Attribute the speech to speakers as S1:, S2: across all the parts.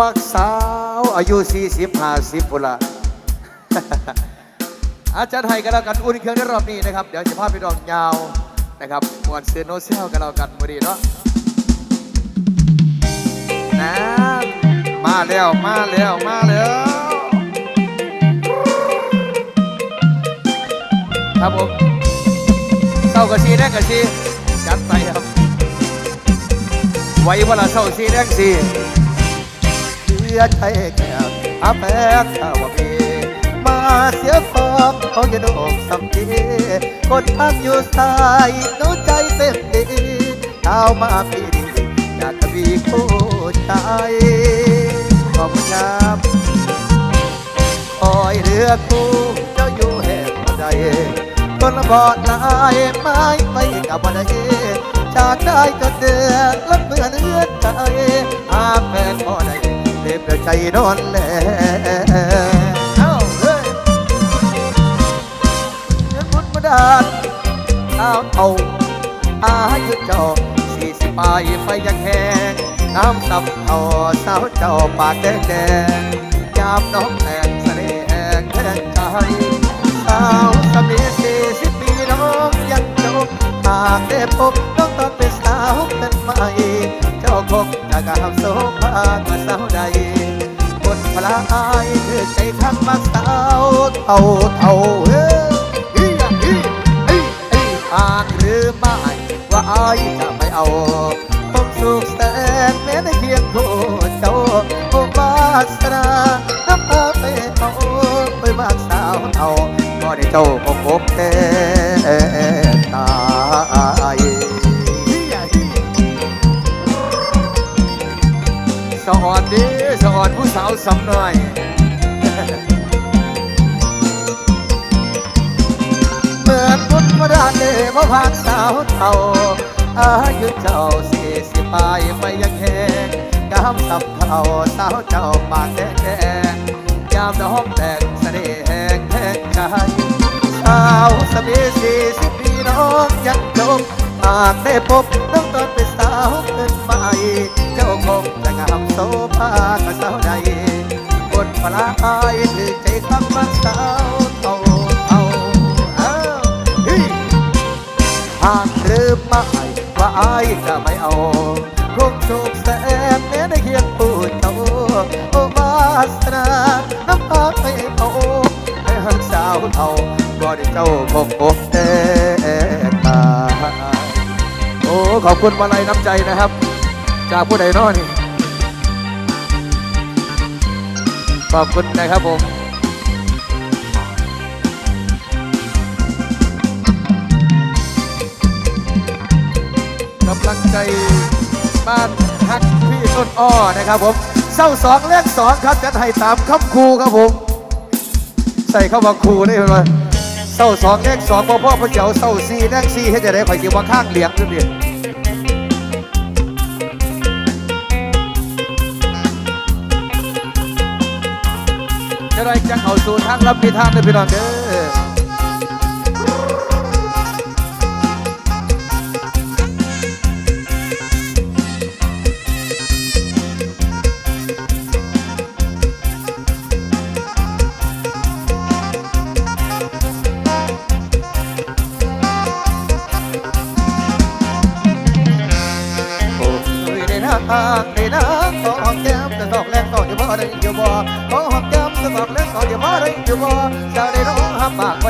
S1: มักสาวอายุ40 50พุละอาจารย์ไทยกันแล้วกันอุ่นเครื่องในรอบนี้นะครับ เดี๋ยวจะพาไปดองยาวนะครับมวนเซโนเซลกันแล้วกันพอดีเนาะนะมาแล้วมาแล้วมาแล้วครับผมเศร้ากะซีแรกกะซีจัดไปครับไว้เวลาเศร้าซีแรกซี เสียใจแก่อาแปกข้าวพีมาเสียฟองเขาจะโดกสัมพีคนพักอยู่สายน้ใจเต็มดีเท้ามาปีดีอยากกวีคู่ใจขอบคุณครับโอ้ยเรือคู่เจ้าอยู่แห่งใดคนบอดลายไม้ไปกับวันใดจากได้ก็เดือดและเมื่อเลือใจหาแฟนบ่ได้ ด็บใจนอนแลเอ้าเฮ้ยเงินบุญมาดานเอาเอาอายุเจ้าสี่สิบปลายไฟยังแห้งน้ำตับเอาสาวเจ้าปากแดงแดงยามน้องแตงเสน่ห์แห่งแทงใจสาวสามีสี่สิบปีน้องยังจบหากได้พบน้องต้อนาวเป็นใหมเจ้าคงจะกามโสภากับสาวใดบนพลายคือใจข้างมักสาวเท่าเท่าเฮ้ยอีอะอีอ่านหรือไม่ว่าอายจะไม่เอาผมสุขแสนแม้ในเคียงคู่เจ้าโอ้วาสนาน้ำตาไปเอาไปมากสาวเท่าก็ได้เจ้าคงพบแค่ ดีสะอ่อนผู้สาวสำน้อยเหมือนบุญมาดานเดพระพักสาวเท่าอายุเจ้าสี่สิบปลายไม่ยังแหงกำสับเท่าสาวเจ้าปากแดงแดงยามน้องแต่งเสน่ห์แห่งแหงใจสาวสมีสี่สิบปีน้องยังจบหากได้พบน้องตอนเป็นสาวเกินไปเจ้าคงจะงามโสภากับสาวใดบนพลาอายถือใจคำมันสาวเท่าเท่าเอ้าเฮ้ยหากหรือไม่ว่าอายจะไม่เอาคงสุขแสนแม้ได้เคียงปูดเจ้าโอ้วาสนาน้ำตาไปเอาให้หักสาวเท่าก็ได้เจ้าคงอกแตกตาโอ้ขอบคุณมาลัยน้ำใจนะครับ จากผู้ใดน้อนี่ ขอบคุณนะครับผมกำลังใจบ้านฮักพี่ต้นอ้อนะครับผมเศร้าสองเลขสองครับจะให้ตามคำครูครับผม ใส่เข้ามาครูได้ไหมเศร้าสองเลขสองพ่อพ่อพระเจ้าเศร้าสี่เลขสี่ให้จะได้ข่อยเกี่ยวว่าข้างเหลียงด้วยดิจะ ได้จะเข้าสู่ทางรับพิธานเด้อพี่น้องเด้อโอ้ยในน้ำ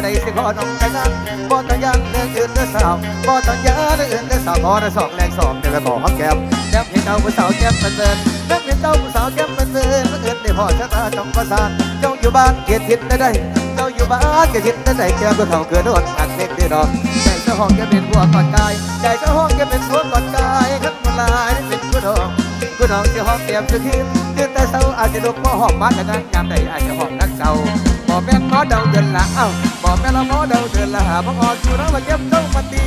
S1: ได้สิขอน้องแต่งงบ่ต้องยันเรื่องอื่นเรื่องสาวบ่ต้องยันเรื่องอื่นเรื่องสาวขอได้สอกแรงสอกเดี๋ยวก็ขอหอมแก้มแก้มเห็นเจ้าผู้สาวแก้มเป็นเดินแก้มเห็นเจ้าผู้สาวแก้มเป็นเดินเมื่อเกิดได้พ่อชะตาจงประสานเจ้าอยู่บ้านเกียรติทิศได้ได้เจ้าอยู่บ้านเกียรติทิศได้ได้แก้มก็เท่าเกินโดนอักเล็กได้ดอกใจเจ้าห้องแก้มเป็นบัวก่อนกายใจเจ้าห้องแก้มเป็นบัวก่อนกายขันมาลายเป็นผู้ดองผู้น้องจะหอมแก้มจะคืนคืนแต่เศร้าอาจจะลุกพอหอมมาแต่งานยามใดอาจจะหอมนักเศร้า บอกแม่นหมอเดาเดินละเอ้าบอกแม่นละหมอเดาเดินละหาพ่อออกอยู่แล้วมาเก็บต้องมาตี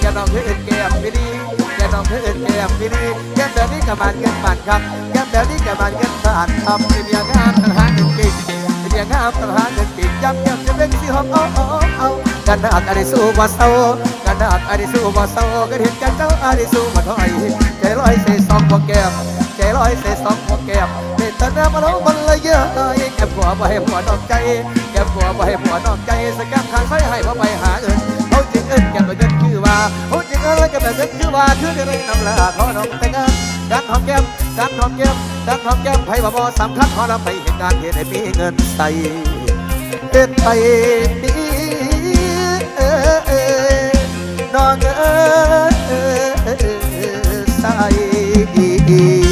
S1: อย่าน้องเพื่อนแก้มไม่ดีอย่าน้องเพื่อนแก้มไม่ดีแก้มแบบนี้กับมันเงินบานครับแก้มแบบนี้กับมันเงินบานทำเป็นอย่างงามต่างหาเงินกิ่งเป็นอย่างงามต่างหาเงินกิ่งย้ำย้ำจะเป็นสีหอมเอาเอาเอากันหากอะไรสู้มาเศร้ากันหากอะไรสู้มาเศร้าก็เห็นกันเจ้าอะไรสู้มาถอยใจลอยเสียสองพวกแก้มใจลอยเสียสองพวกแก้มเป็นตะน้ำมาแล้วมันเละเยอะ ผัวไปให้ผัวนอกใจแก็บหัวไปให้ผัวนอกใจสแกมทางไฟให้พ่อไปหาเงินเขาจึงเอิ้นแก็บเงินคือว่าเขาจึงเอิ้นแก็บเงินคือว่าคือจะได้นำลาขอน้องแต่งงานการหอมแก้มการหอมแก้มการหอมแก้มไผ่บ่บ่สำคัญขอเราไปเหตุการณ์เหตุให้มีเงินใส่เป็นไปมีน้องเออใส่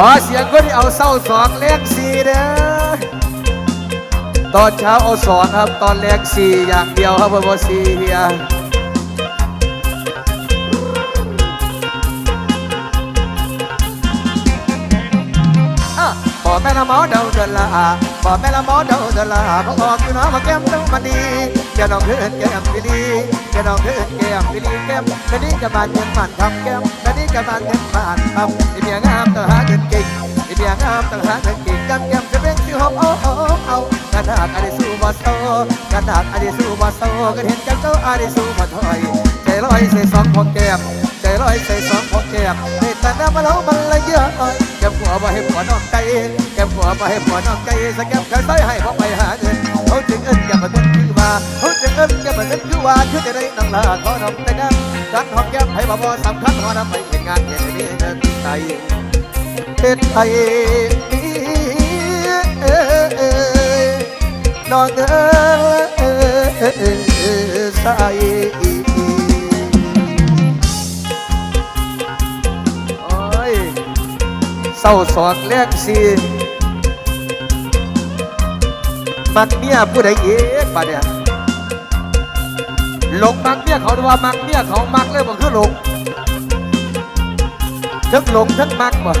S1: ขอเสียงคนที่เอาเศร้าสองแรงสี่เด้อตอนเช้าเอาสองครับ ตอนแรงสี่อย่างเดียวครับเพื่อสี่เฮียอะบอกแม่ละหมอเดาเดนละบอกแม่ละหมอเดาเดนละเขาออกอยู่เนาะมาแก้มต้องมันดีแกน้องเขินแก้มพี่ดีแกน้องเขินแก้มพี่ดีแก้มแม่นี่กับบานเงินบานทำแก้มแม่นี่กับบานเงินบานทำไอเมียงาม เมียงามต้องหาเงินเก่งจำแก้มจะเป็นชื่อหอมอาเอาเอากระดาษอะไรสู้บอสโตกระดาษอะไรสู้บอสโตก็เห็นกันเจ้าอะไรสู้มาถอยใจลอยใส่สองพอแก้มใจลอยใส่สองพอแก้มในแต่น้ำมาแล้วมันละเยอะแก้มหัวมาให้ผัวนอกใจแก้มหัวมาให้ผัวนอกใจสแก้มเคยใส่ให้พ่อไปหาเงินเขาจึงเอิ้นแก้มมันคือว่าเขาจึงเอิ้นแก้มมันคือว่าคือจะได้นั่งลาขอนำแต่งานกหอมแก้มให้บ่บ่สำคัญขอนำไปเป็นงานเย็นนี้เงินใจ เฮ็ดไทยน้องเอ้ยใส่โอ้ยเศร้าสอดแลกซีมักเมียผู้ใดเอกปะเนี่ยหลงมักเมียเขาหรือว่ามักเมียเขามักเลยบ่คือหลงทั้งหลงทั้งมัก บ่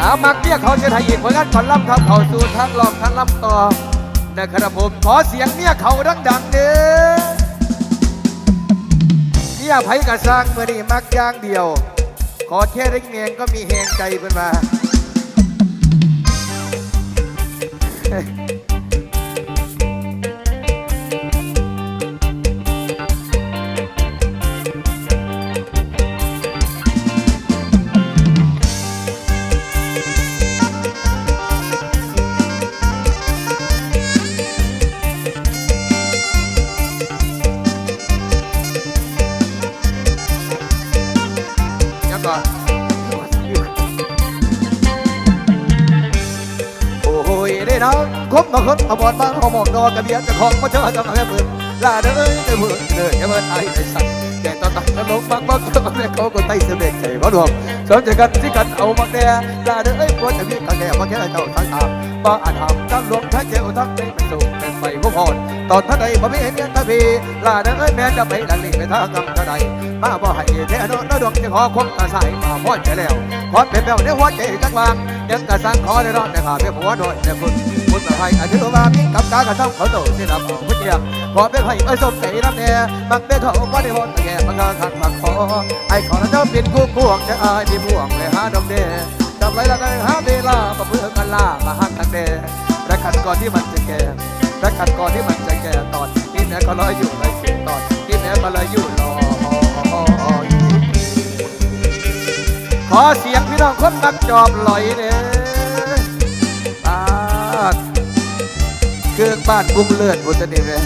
S1: อามักเมียเขาจะถ่ายอีกผลงานก่อล่ำครับเขาสู่ทางลองทางล่ำต่อนะครับผมขอเสียงเมียเขาดังๆเด้อเมียไผกระสร้างเมื่อนี้มักย่างเดียว ขอแค่ได้เงียงก็มีแหงใจเป็นมา้นะคบมาคนเอาบอดมาเอาหมองดอกกระเบียดจะของมาเจอจะมาแค่มือลาเด้อเด้อมือเด้อแค่เพิ่นไอ้ไอ้สัตว์ แตอนตักแล้วลงบักบักเจอแม่เขาก็ไต่เสด็จใจเขาดวงสนใจกันที่กันเอามาแก่ลาเด้อเอ้ยปวจะมีกันแก่มาแค่เจ้าทั้งตามบ้าอาถามทั้งหลวงทั้งเจ้าทั้งเป็นสุขเป็นไปผู้พรตอนท่านใดบ่มีเห็นกันทวีลาเด้อเอ้ยแม่จะไปดันลิงไปทางกำท่าใดมาบ่ให้แท้โดนดวงจะขอคบกระสายมาพอใจแล้วพอเป็นแบบเดี๋ยวหัวใจจักวางยังกระสังขอได้รอดแต่ขาเพียงหัวโดยแต่คุณ คุณมาให้อาทิตย์ว่ามีกับกากระทำเขาโตสิรับของผู้เจียมขอเป็นให้ไอ้สมใจรับแน่มักเป็นเขาบ่ได้หดแต่แก่มันก็ขัดมักขอไอ้ขอเจ้าเป็นคู่พวงจะอายที่พวงไปหาดมเดจำไว้ละกันหาเวลาประเพื่อกันล่ามาหักกันเด่และขัดก่อนที่มันจะแก่และขัดก่อนที่มันจะแก่ตอนที่แม่ก็ลอยอยู่เลยตอนที่แม่ก็ลอยอยู่รอขอเสียงพี่น้องคนมักจอบลอยเด้อ เกือกบ้านบุ้งเลือดบุตรนี่เว้ย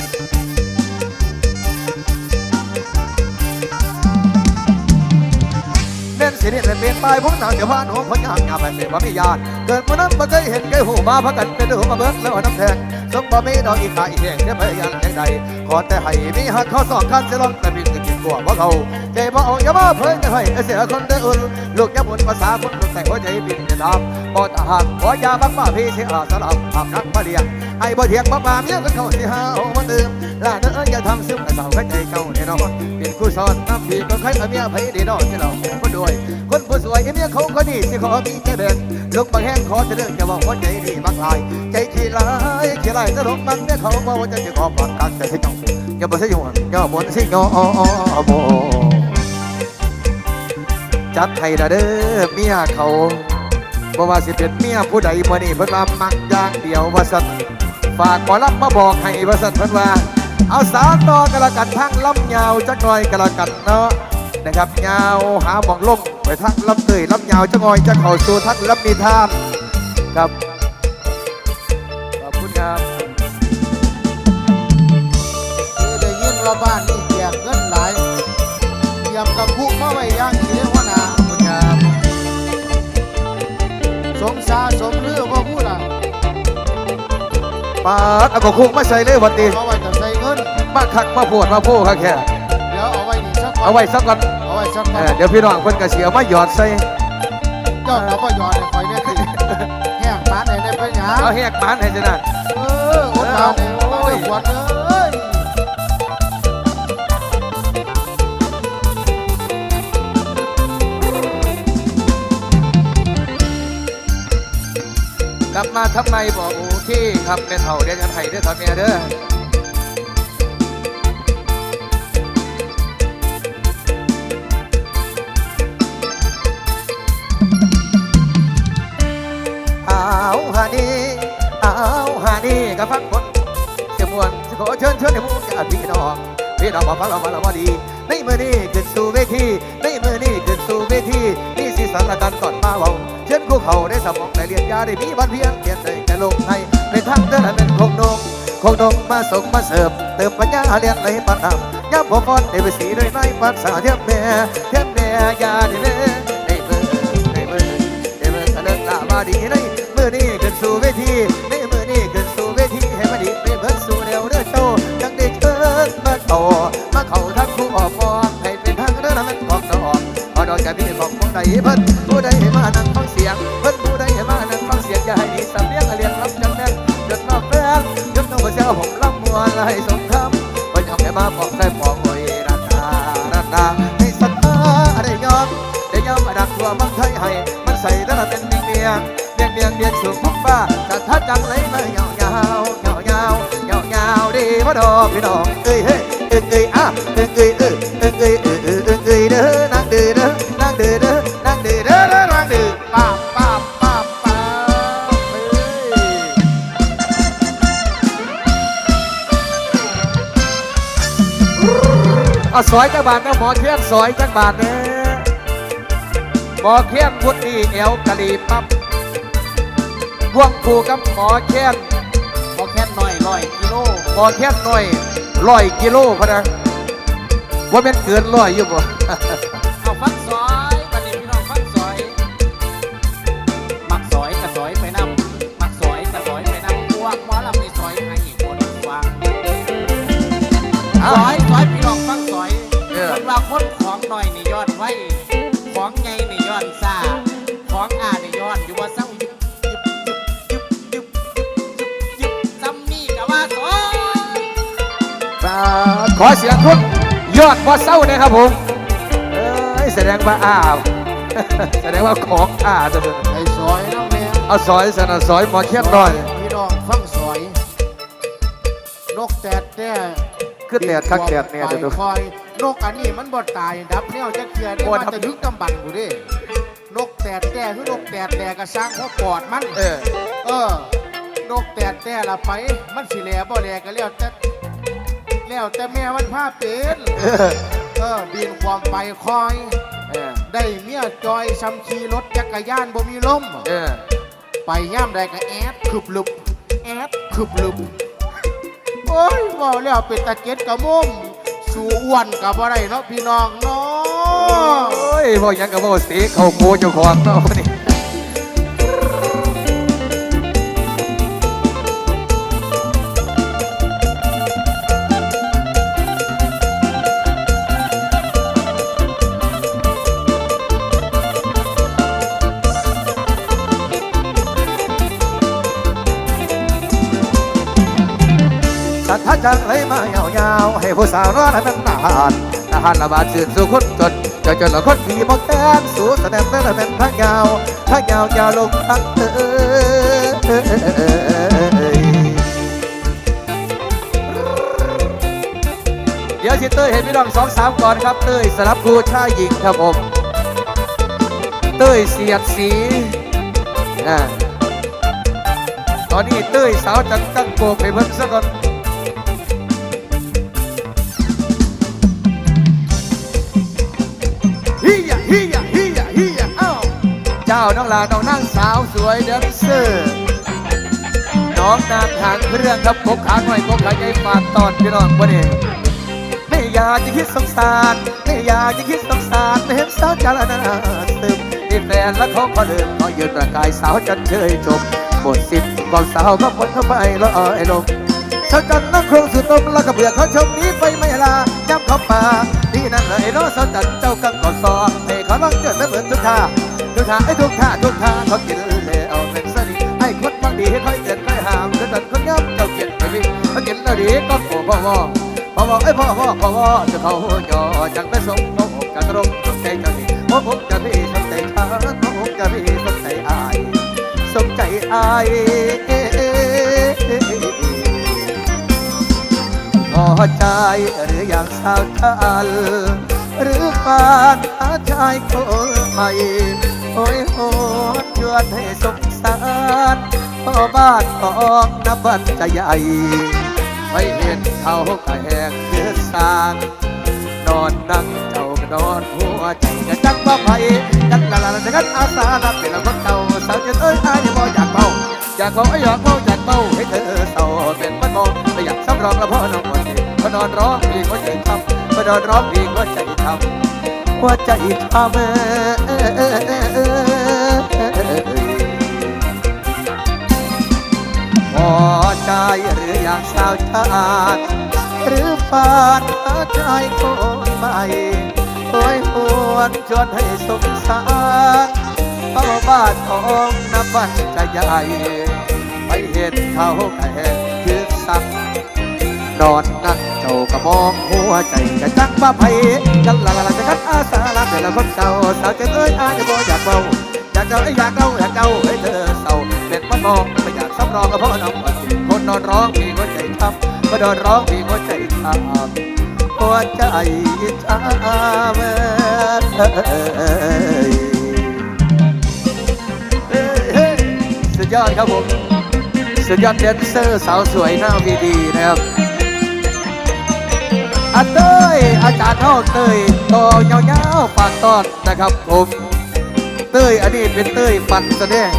S1: เน้นสิเนี่ยเป็นปลายพวกนางเดี๋ยวพานหัวคนยางงามไปเป็นว่าไม่ยานเกิดมานั้นมาเคยเห็นเคยหูมาพักกันเป็นหูมาเบิกแล้วน้ำแทงสมบ่มีดอกอีกาอีแหงจะพยายามแห่งใดขอแต่ให้มีหักข้อสองคันจะลองแต่บิน กลัวว่าเขาใจบ่เอาอย่ามาเพิ่นจะให้เสียคนเด้ออุ่นลูกยาบ่นภาษาคนลูกแต่หัวใจบินจะดำบ่ตาหักบ่ยาบักป้าพี่เสิอาสลับหักนักมาเลี้ยงให้บ่เถียงบ่ปาเมียกันเขาสิหาเอามาดื่มล่าเด้ออย่าทำซึมแต่สาวใจเก่าแน่นอนเป็นคู่สอนน้ำพี่ก็ใครเอาเมียไผได้ดอกที่เราคนด้วย คนผู้สวยเมียเขาก็ดีสิขอมีใจแบ่งลูกบางแห้งขอจะเดินจะบอกว่าใจดีมากลาย ใจขี้ลายขี้ลายจะลงบังเมียเขาบอกว่าจะจะขอปากกันแต่ให้เจ้า อย่าบ่ใช่หัวอย่าบ่นสิงอบ่จัดให้ละเด้อเมียเขาบ่ว่าสิเป็นเมียผู้ใดบ่นี่เพิ่นว่ามักอย่างเดียวว่าซั่นฝากหมอลำมาบอกให้ว่าซั่นเพิ่นว่า เอาสารต่อกันละกันทั้งลำยาวจักหน่อยกันละกันเนาะนะครับยาวหาหมองลมไปทักลำเตยลำยาวจะงอยจะเข่าสู่ทักลำนิทานครับ คื
S2: อได้ยินว่าบ้านนี่แจกเงินหลายเตรียมกับคุมาไว้อย่างนี้เรียกว่านา
S1: ขอบคุณครับ
S2: สมซาสมเรือว่าพูดอะ
S1: ปาดเอากระคุกมาใส่เลยวันดี
S2: เอาไว้จะใส่เงิน
S1: มาคักมาปวดมาโพูครับแค่
S2: เดี๋ยวเอาไว้นี่สักก่อน
S1: เอาไว้สักก่อน
S2: เอาไว้สัก
S1: เอ
S2: ก่อ
S1: อนเดี๋ยวพี่น้องเพิ่นกระเสียมาหยอดใส่
S2: เจ้าเราก็ยอดให้คอยได้สิแห้งปานไหนได้ไปหยา
S1: เอาแหกมันให้จะนั่น
S2: เอออดเอาเนี่ยมาได้ขวดเลย
S1: กลับมาทำไมบอกโอเคครับแม่เฒ่าเดี๋ยวจะไห้เด้อครับแม่เด้อเอาฮานี่เอาฮานี่กับฟังคนจะมวนขอเชิญเชิญให้มู่ญาติพี่น้องพี่น้องมาฟังเรามาเรามาดีในมือนี้ขึ้นสู่เวทีในมือนี้ขึ้นสู่เวทีนี่สีสันละกันก่อนมาเว้าเชิญคู่เขาได้สมอ ได้เรียนยาได้มีบันเพียนเปลี่ยนได้แต่ลงให้เป็นทางเดินให้เป็นคงดงคงดงมาส่งมาเสิร์ฟเติมปัญญาเรียนในปัญหาย่ำพอฟอนได้ไปสีด้วยในภาษาเทียมแม่เทียมแม่ยาได้เลยได้เบอร์ได้เบอร์ได้เบอร์ทะเลลาบาดีในมือนี้ขึ้นสู่เวทีในมือนี้ขึ้นสู่เวทีให้มาดีไปเพิ่สู่แนวเด้อโตยังได้เชิญมาโตมาเข้าทั้งคู่ออกฟอนให้เป็นทางเดินให้นของดอกพอดอกจากพี่ของผู้ใดเพิ่นผู้ใดมานั่งฟังเสียงเพิ่น ผมลำมัวให้สงคำเพิ่นยังให้มาบอกใส่ปองโอยรัตนารัตนาให้สัตตาได้ยอมได้ยอมมาดักตัวบังไทยให้มันใส่แต่ละเป็นเมียงเมียงเมียงเมียงเมียงสูงท้องฟ้าจะทัดจังเลยมายาวยาวยาวยาวยาวยาวดีพ่อดอกพี่น้องเอ้ยเฮ้ยเอ้ยเอ้ยอะเอ้ยเอ้ย สอยจักบาทนะหมอเทียนสอยจักบาทเนี่ยหมอเทียนพุทธีเอวกะลีปั๊บพ่วงคู่กับหมอเทียน
S2: พอแค่หน่อยร้อยกิโล
S1: หมอเทียนหน่อยร้อยกิโลพะนะว่าเป็นเกินร้อยอยู่บ่
S2: เอาฟักซอยบัดนี้พี่น้องฟักซอยมักซอยกระซอยไปนำมักซอยกระซอยไปนำพวกหมอลำนี่ซอยให้อีกคนฟัง
S1: เอ้า
S2: ซอยซอย ขอเสี
S1: ยงทุกยอดบ่เศร้านะครับผมเอ้ยแสดงว่าอ้าวแสดงว่าของอ้าจะเป็น
S2: ไอ้ซอยน้องแม่
S1: เอาซอยสนะซอยหมอเทียนหน่อย
S2: พี่น้องฟังซอย นกแตดแน่
S1: ขึ้นแดดคักแดดเนี่ย
S2: ไป
S1: เดี๋ยวดู
S2: คอยนกอันนี้มันบ่ตายดับแนวจะเกลียด
S1: บ่
S2: มัน
S1: ดับ
S2: จะยึกกำบันกูดินกแตดแน่คือนกแตดแน่ก็สร้างหัวปอดมัน
S1: เออ
S2: เออนกแตดแต่ละไป มันสิแหลบ่แหลก็แล้วแต่ แล้วแต่แม่มันพาเป็น
S1: เออ
S2: เออบินความไปคอย
S1: เออ
S2: ได้เมียจอยซ้ำขี่รถจักรยานบ่มีลม
S1: เออ
S2: ไปย่ามใดก็แอดคึบลุบแอดคึบลุบโอ้ยเว่าแล้วเป็นตะเก็ดกระมุมสู่อ้วนกับอะไรเนาะพี่น้องเนาะ
S1: โอ้ยพวกยังกับพวกสีเขาโกเจ้าของเนาะนี่ สัทธาจังเลยมายาวๆให้ผู้สาวนอนให้มันนานทหารระบาดสื่นสู่คนจนจนจนละคนมีมองแก้มสู่แสดงเรื่องเป็นทางยาวทางยาวยาวลงทางเอยเดี๋ยวสิเต้ยเห็นพี่น้องสองสามก่อนครับเต้ยสลับครูชายหญิงครับผมเต้ยเสียดสีนะตอนนี้เต้ยสาวจังตั้งโกกให้เพิ่นซะก่อน จ้าน้องลาน้องนางสาวสวยแดนเซอร์น้องนางหางเครื่องครับกบขาหน่อยกบขาใหญ่ฝากตอนพี่น้องวันนี้ไม่อยากจะคิดสงสารไม่อยากจะคิดสงสารไม่เห็นสาวจารณาซึมนี่แฟนและเขาก็เดินเขายืนประกายสาวจันเชยจบบทสิบก่อนสาวก็หมดเข้าไปลอยลงสาวจันนักโครงสุดตมแล้วก็เบื่อเขาชมนี้ไปไม่ลาย้ำเขาป่านี่นั่นเลยเนาะสาวจันเจ้ากังก่อนซอให้เขาลองเกิดไม่เหมือนทุกท่า ทุกท่าไอ้ทุกท่าทุกท่าเขากินแล้วเป็นสนิทให้คนบางดีให้ค่อยเกิดค่อยหามสาวจันคนย้ำเจ้าเกียรติไปวิ่งเขากินแล้วดีก็โผล่พ่อวอพ่อวอไอ้พ่อวอพ่อวอจะเขาย่อจังไปส่งโมกกันตรงสนใจเจ้านี่โมจะพี่สนใจฉันโมจะพี่สนใจอายสนใจอายพอใจหรืออย่างสาวทันหรือปานหาชายคนใหม่ โอ้ยโหชวนให้สงสารพ่อบ้านของนับวันจะใหญ่ไม่เห็นเขาก็แหกเคือสางนอนนั่งเจ้าก็นอนหัวใจก็จักว่าไผจักละละจะกันอาสาลับเป็นละคนเก่าสาวจะเอ้ยอายบ่อยากเมาอยากเมาอยากเมาอยากเมาให้เธอเศร้าเป็นมันมองไม่อยากซ้ำรองละพ่อน้องคนนี้พอนอนร้องเพลงหัวใจทำพอนอนร้องเพลงหัวใจทำหัวใจทำ ใจหรืออยากสาวชาติหรือฟานหาใจคนใหม่โอยหวนชวนให้สงสารเพราบ้านของนับวันจะใหญ่ไม่เห็นเขาแค่คือสักนอนนั่งเจ้าก็มองหัวใจจะจักว่าไผกันละละจะกัดอาสาละแต่ละคนเก่าสาวจะเอ้ยอาจะบ่อยากเบาอยากเจ้าอยากเก้าอยากเก้าให้เธอเศร้าเป็นมันมองไม่อยากซ้ำรองก็เพราะน้อง คนคนนอนร้องมีหัวใจทำก็นอนร้องมีหัวใจทำหัวใจทำเอ้ยเฮ้ยเฮสุดยอดครับผม สุดยอดแดนเซอร์สาวสวยหน้าวีดีนะครับอาเต้ยอาจารย์เท่าเต้ยต่อยาวๆฝากตอนนะครับผม เต้ยอันนี้เป็นเต้ยฟันซะเนี่ย